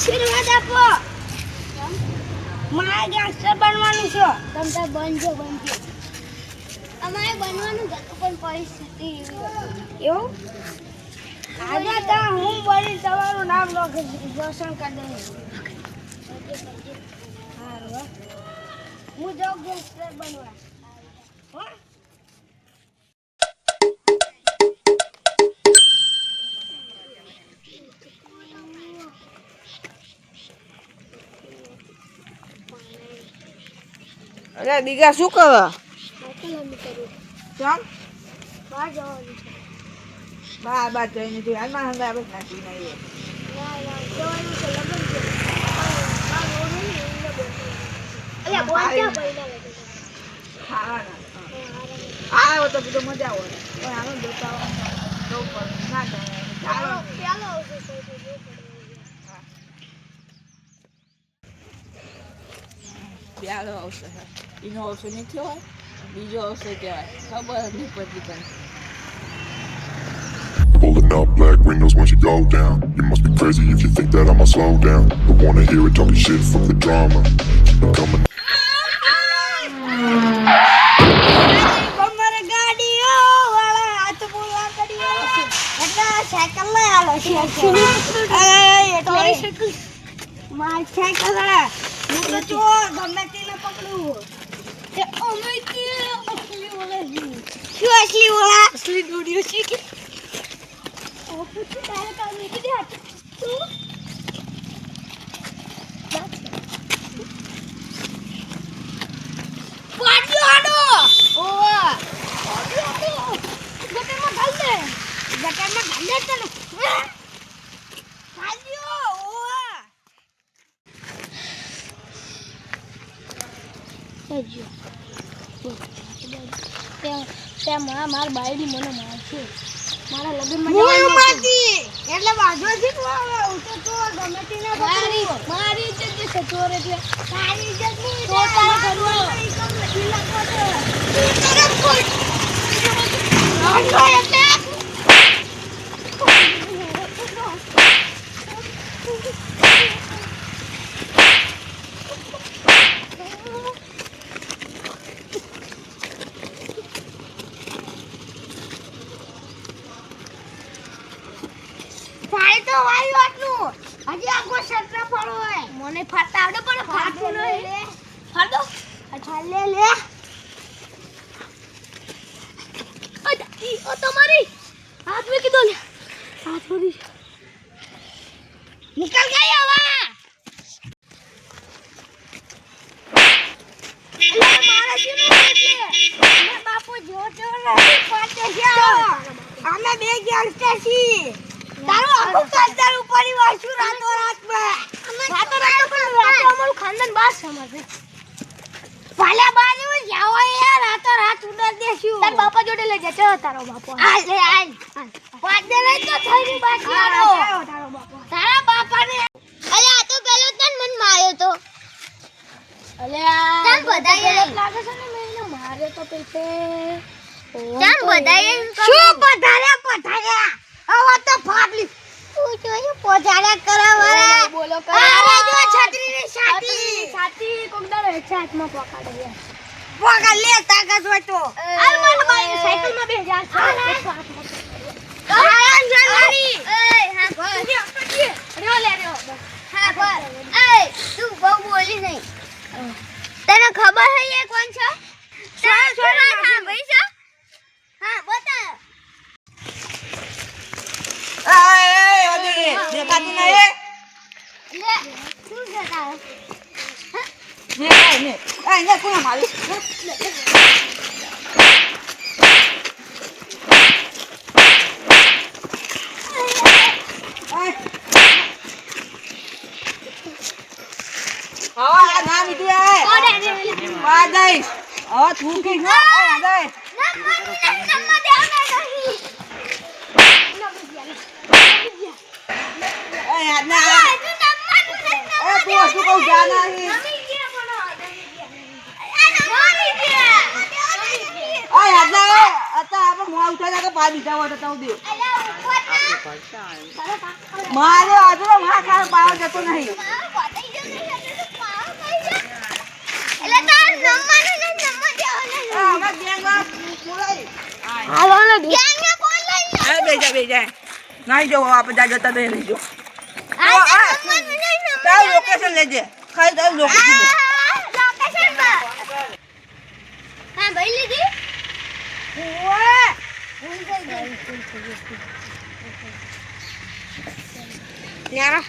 આશીર્વાદ આપો. મારે ગેંગસ્ટર બનવાનું છે. તમે બનજો બનજો. અમારે બનવાનું હતું પણ પરિસ્થિતિ એવું આજે ત્યાં હું બની તમારું નામ રોશન કરી દઈશ હું. જાઉં ગેંગસ્ટર બનવા. હો? અરે દીગા શું કરો? ચાલ. બહાર જવાનું છે. બહાર બાર જઈને જોઈ હાલમાં હંગા આપણે નાખી તો કીધું મજા આવે. પણ આનો જોતા ના ચાલો પ્યાલો આવશે તો તો જો પડે. પ્યાલો આવશે એનો આવશે નહીં થયો હોય બીજો આવશે કહેવાય ખબર જ નહીં પડતી પણ Pulling up black windows once you go down. You must be crazy if you think that I'ma slow down. Don't wanna hear it talking shit, fuck the drama. Keep it coming. અમારે ગાડીઓ વાળા હાથ બોલા કરીએ એટલે cycle લઈ આલો છે એટલે મારી સાયકલ હે હું તો જો ગમે તેને પકડું તે અમે કે અસલી ઓલા શું અસલી ઓલા અસલી દોડીઓ છે કે? ઓ પૂછી તારે કામ નીકળી દે તું પાડ્યો આડો! ઓવા પાડ્યો આડો. ગટરમાં ઘાલ દે. ત્યાં માર બાયડી મને મારશે. મારા લગ્નમાં હું મારતી એટલે વાંધો છે તું હું તો ગમે તેને મારી મારી ઇજ્જત જે છે ચોર એટલે. તારી ઇજ્જત નહીં તો તારે કરવું. ફાય તો વાયુ આટલું હજી આખો શર્ટ ના ફાડો હોય મને ફરતા આવડે પણ નહીં. ફાટો. અચ્છા લે લે. ઓ તમારી. હાથ મેં કીધો લે. હાથ ફરી. નિકલ ગઈ હવે. એટલે મારે જીનું એટલે મે બાપુ જો અમે બે ગેંગસ્ટર છીએ. તારું આખું ખાનદાન ઉપરની વાંચું રાતો રાત ખાનદાન બાસ અમારે. ભલે બાજુ જાવ યાર આ તો રાત ઉડાડ દેશું. તાર બાપા જોડે લઈ જા ચલો તારો બાપો. આ લે આઈ પાટે લઈ તો થઈ ગઈ બાકી આનો તારો બાપો. તારા બાપા ને અલે આ તો પેલો તન મન માર્યો તો. અલે ચાલ બધાએ લાગે છે ને મેં માર્યો તો પેલે તન બધાય શું પધારે પધારે હવે તો ફાટલી. તું જોયું? પધારે કરાવવાળા. બોલો અરે જો છત્રીની છાતી છાતી કોકદાર હેઠે હાથમાં પકડે લે તાકાત હોય તો. હાલ મને મારી સાયકલમાં બે જા હાલ જલ્દી એય હા ભર રહ્યો લે રહ્યો. હા પર એ તું બહુ બોલી નહીં. તને ખબર એ કોણ છે તારા છોરા હા ભાઈ છે હા બતા દેખાતું નહીં લે શું છે તારે ને કાંઈ ને કોણ મારી હવે. હવે થૂકી ન. આ જઈશ. ના મને નંબર દેવાના નહીં એ યાર ના. તું નંબર નહીં એ તું શું કહું જા નહીં. નમી ગયા પણ નમી ગયા આ નંબર ગયા આ યાદના અત્યારે આપણે મોં ઉઠાઈ જાય કે પા બીજા હોય તો દે. મારે આજરો મારા ખાર પાવ જતો નહીં મારો પતાઈ ગયો ને એટલે તો પાવ થઈ જાય. એટલે તાર રમવાનું ને રમવા દેવાનું. આ અમાર ગેંગમાં બોલાય ગેંગને કોણ લઈ જાય? આ બે જા બે જા નહીં જો આપણે જા જતા નહીં જો તારું લોકેશન લેજે ખાલી તારું લોકેશન. લોકેશન પર. હા, ભાઈ લીધી? ન્યારા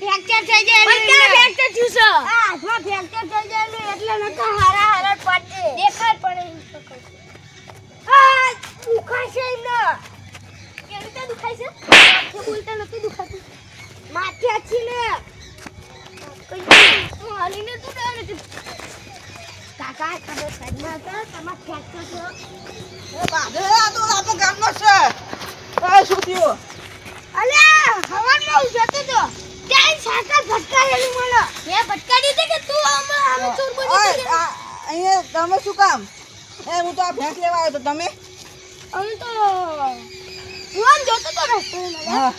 નતું ફ્રેક્ચર થઈ જાય ક્યાં ફ્રેક્ચર થયું છે આ હાથમાં ફ્રેક્ચર થઈ જાય એટલે નકા હારા હારા પાટે દેખાય કહું. આ દુખાય છે એમને. કેવી રીતે દુખાય છે માથે બોલતા નથી દુખાતું. માથે આછી ને હું હાલીને તું ડર નથી કાકા તમે સાઈડમાં હતા? તમાર ફ્રેક્ચર છે? એ બાજુ આ તો ગામનો છે. આ શું થયું? અલ્યા હવારમાં હું જતો તો ત્યાં સાકર ફટકારેલું મને. મેં ભટકાડી કે તું આમાં આમે ચોર બની ઓય, અહીંયા તમે શું કામ? એ હું તો આ ભેંસ લેવા આવ્યો તો તમે? અમે તો હું આમ જોતો તો રસ્તો હા.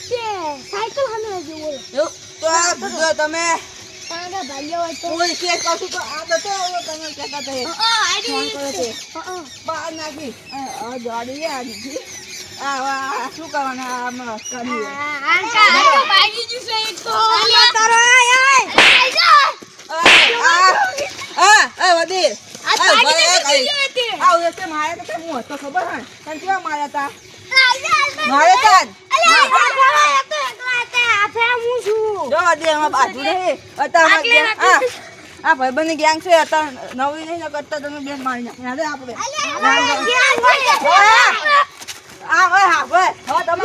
કે સાયકલ હમે જેવો એવું? તો આ જો તમે તારા હોય તો. કોઈ કેસ કરશું તો આ બતો તમે કહેતા તો એ. આડી હા બહાર નાખી. આ ગાડી શું કરવાના આમાં કરી આ કા ભાગી જશે એક તો. તારો આય આય આ આ આ વડીલ. આ આ ભાગી ભાઈ, જશે આ કઈ આ ઉદયસે માર્યા તો હું હતો ખબર હે? તને કેવા માર્યા તા માર્યા તા તો હતા આ અમારે ગેંગ- છે નવી નહીં કરતા તમે બેન મારી નાખી. આપણે આ હવે હા હવે તમે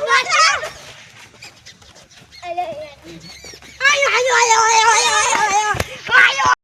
કાલે આરતી. યાદ આવે? શું કહું છું? ભમાવો. ઓય, આરતી ની યાદ આવે કહું છું. Yeah.